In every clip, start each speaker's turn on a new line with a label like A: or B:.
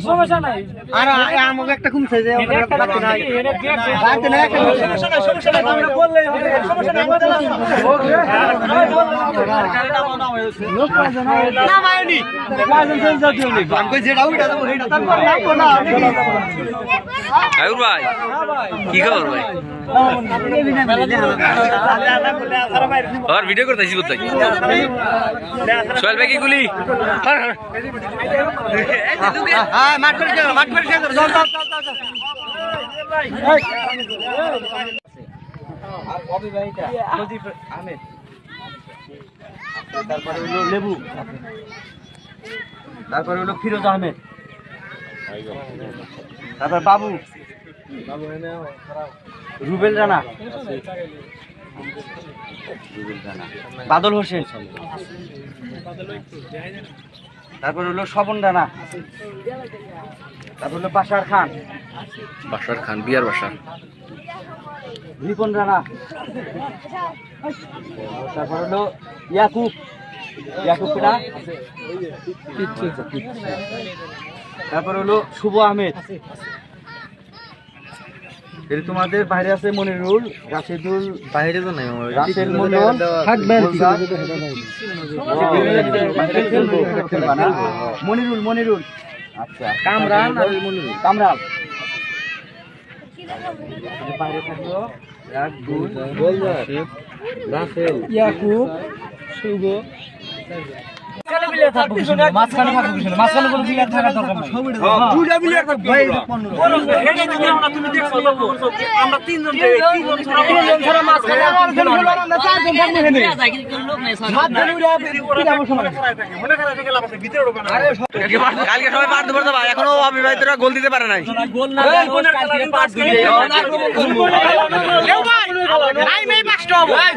A: সমস্যা নাই
B: আর আমাকে একটা কমছে যে নাই নাই একটা কমছে। আমি কই যেটা ওইটা দেবো, সেইটা তারপর রাখব না, নাকি?
C: আয়ুর ভাই কি খবর ভাই আর ভিডিও করতেছি বলতে সোহেল ভাই কি গুলি
B: হ্যাঁ, মাঠ পরিষ্কার করো, মাঠ তারপরে হলো লেবু। তারপরে হলো ফিরোজ আহমেদ তারপর বাবু রুবেল রানা বাদল হোসেন তারপর হলো স্বপন রানা তারপর হলো বাসার খান।
C: বাসার খান বিয়ার বাসা।
B: রিপন রানা তারপর হলো ইয়াকুব। ইয়াকুব কেটা তারপর হলো শুভ আহমেদ। এর তোমাদের বাইরে আছে মনিরুল রাশেদুল বাইরে তো নাই রাশেদ মন্ডল থাকবেন। মনিরুল মনিরুল। আচ্ছা। কামরান আর মনিরুল কামরান। বাইরে থাকল রাসেল ইয়াকুব শুভ। মাঝখানে থাকব পিছনে মাঝখানে কোনো প্লেয়ার থাকার দরকার নাই। দুইটা প্লেয়ার থাকবে ভাই আমরা তিনজন তিনজন ছাড়া মাঝখানে আর খেলব না চারজন থাকব এখানে মাঝখানে উড়ে কি যাব সময়
C: কালকে সবাই পার দেবো ভাই এখনও অবিবাহিতরা গোল দিতে পারে নাই।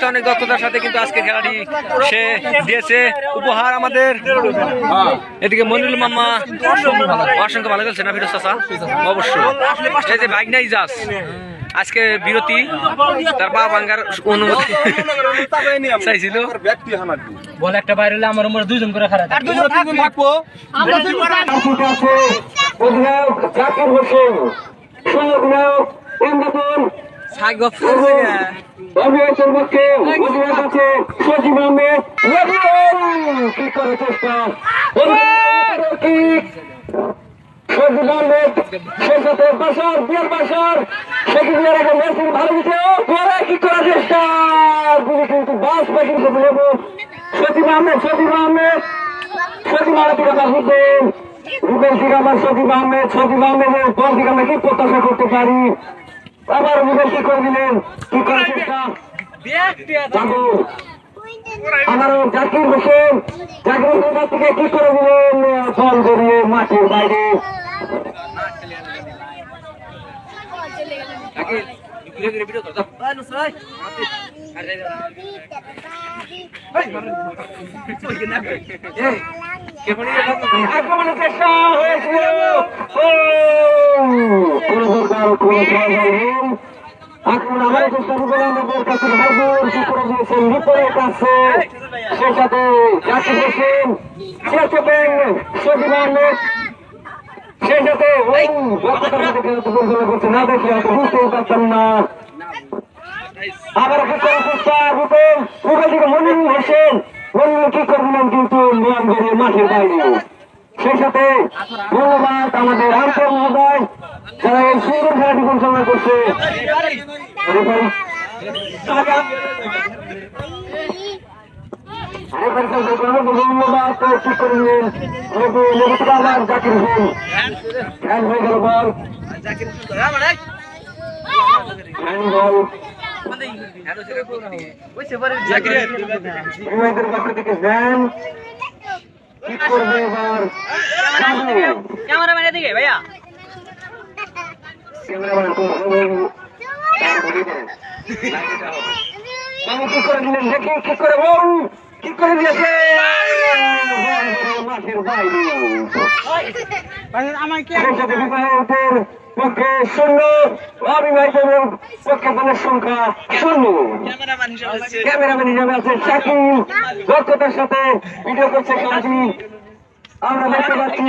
C: তো অনেক দক্ষতার সাথে কিন্তু আজকে খেলাটি সে দিয়েছে। উপহার আমাদের। এদিকে মনিরুল মাম্মা অসংখ্য ভালো খেলছে না ফিরোজ চাষা অবশ্যই। এই যে বাইক নাই যাস আজকে বিরতি তার পা ভাঙ্গার অনুমতি চাইছিল।
A: বল একটা বাইরে আমার দুজন করে খারাপ।
D: অধিনায়ক জাকির হোসেন অভিনয়ের পক্ষে অধিনায়ক আছে সজীব আহমেদ। রবিউল কি করে চেষ্টা? কিক সজীব আহমেদ সেই সাথে বাসার বিয়ার বাসার। সেটি বিয়ার আগে মেসির ভালো দিচ্ছে পরে কি করার চেষ্টা? গুলি কিন্তু বাস করে নেব। সজীব আহমেদ সজীব আহমেদ। সজীব আহমেদ রুবেল থেকে আমার সজীব আহমেদ সজীব আহমেদের বল থেকে আমরা কি প্রত্যাশা করতে পারি? আবার রুবেল কি করে দিলেন? কি করার আমারও থেকে কি করে মাঠের বাইরে। আক্রমণের চেষ্টা হয়েছিল ও! কোনো প্রকার কোনো ফল হয়নি। আক্রমণ আবার চেষ্টা করবে আমাদের কাছে কি করে দিয়েছেন বিপরের কাছে সে সাথে জাকির হোসেন সে আহমেদ সে সাথে বক্তার সাথে না দেখে হয়তো বুঝতেই পারতাম না আবার কি করার চেষ্টা রূপেন রূপেন থেকে হোসেন মনিরুল কি করবেন কিন্তু নিয়ম করে মাঠের বাইরে? সেই সাথে ধন্যবাদ আমাদের আন্তর মহোদয় যারা এই সুন্দর খেলাটি পরিচালনা করছে। ধন্যবাদ কি করবেন লেবু লেবু থেকে আবার জাকির হোসেন। হ্যান্ড হয়ে গেল বল হ্যান্ড বল বিমানদের পক্ষ থেকে ভ্যান কি করবে এবার
A: ক্যামেরাম্যান এদিকে ভাইয়া
D: ক্যামেরাম্যান কি করে দিলেন দেখি কি করে বউ কি করে দিয়েছে মাঠের বাইরে সাথে সংখ্যা শূন্য ক্যামেরাম্যান হিসাবে আছে শাকিল দক্ষতার সাথে ভিডিও করছে খেলাটি আমরা দেখতে পাচ্ছি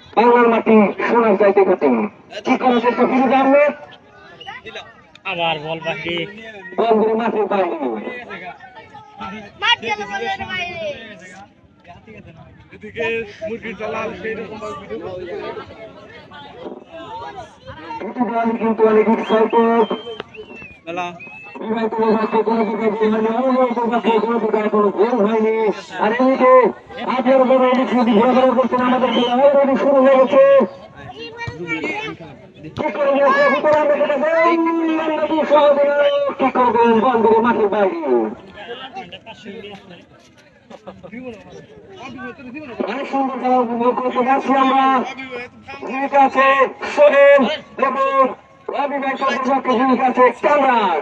D: বাংলার মাটি সোনার চাইতে কঠিন কি করার চেষ্টা ফিরে আহমেদ
A: আবার বল বাকি।
D: বন্ধুরে মাঠের বাইরে।
E: মাঠ গেল বলের বাইরে।
D: দুটি কিন্তু অনেক এক্সাইটেড আর এদিকে আঠারো বড় আছে সোহেল এবং অবিবাহিত পক্ষে জীবিত আছে কামরান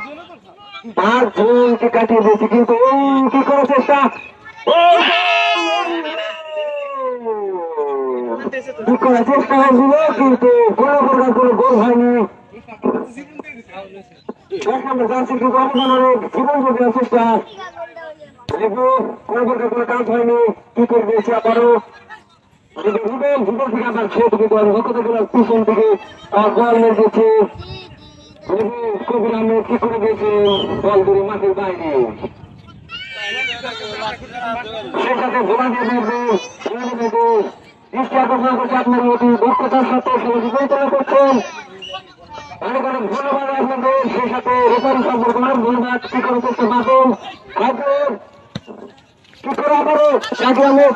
D: পাঁচ জনকে কাটিয়ে দিয়েছি কিন্তু ওই কি করার চেষ্টা? কি করার চেষ্টা হয়েছিল কিন্তু কোনো প্রকার কোনো গোল হয়নি। জীবন প্রকার কোনো কাজ হয়নি। কি করে দিয়েছে আবারও? রুবেল থেকে আবার খেয়ে থেকে লক্ষ্য থেকে পিছন থেকে গোল মেরে দিয়েছে কবির আহমেদ কি করে দিয়েছে বল করে মাঠের বাইরে। সে সাথে ঘোরা দিয়ে দেখবে ঘোরা দিয়ে দেখবে। করছে আপনার অতি দক্ষতার সাথে সমাজ পরিচালনা করছেন। অনেক অনেক ধন্যবাদ আপনাদের সেই সাথে রেফারি সম্পর্ক অনেক ধন্যবাদ কি করে করতে পারবেন আগ্রহ কি করে আবারও? আহমেদ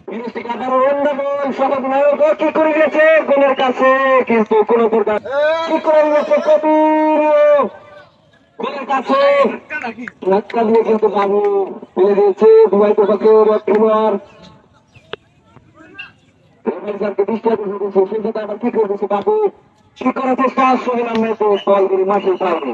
D: কি করে গেছে গোলের কাছে কিন্তু কোনো প্রকার কি করে গেছে কবির গোলের কাছে ধাক্কা দিয়ে কিন্তু বাবু ফেলে দিয়েছে দুবাই করছে সেই আবার কি করে দিয়েছে বাবু কি করার চেষ্টা সোহেল আহমেদ বল করে মাঠে পায়নি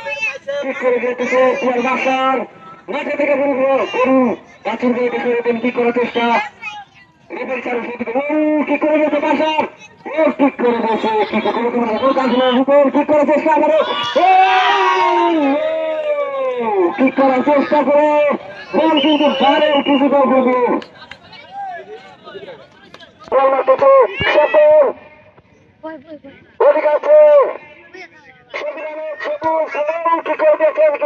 D: কি করে যেতেছে পিয়ার বাসার। মাঠে থেকে শুরু করুন গাছের দিয়ে দেখে দেবেন কি করার চেষ্টা। রেবেল চালু শুরু ও কি করে গেছে বাসার? ও কি করে গেছে কি করে কোনো কোনো কাজ নয় উপর করার চেষ্টা করে কি করার চেষ্টা করে? বল কিন্তু বাইরের কিছুটা করবে বল আছে সংবিধানের সবুজ কি করে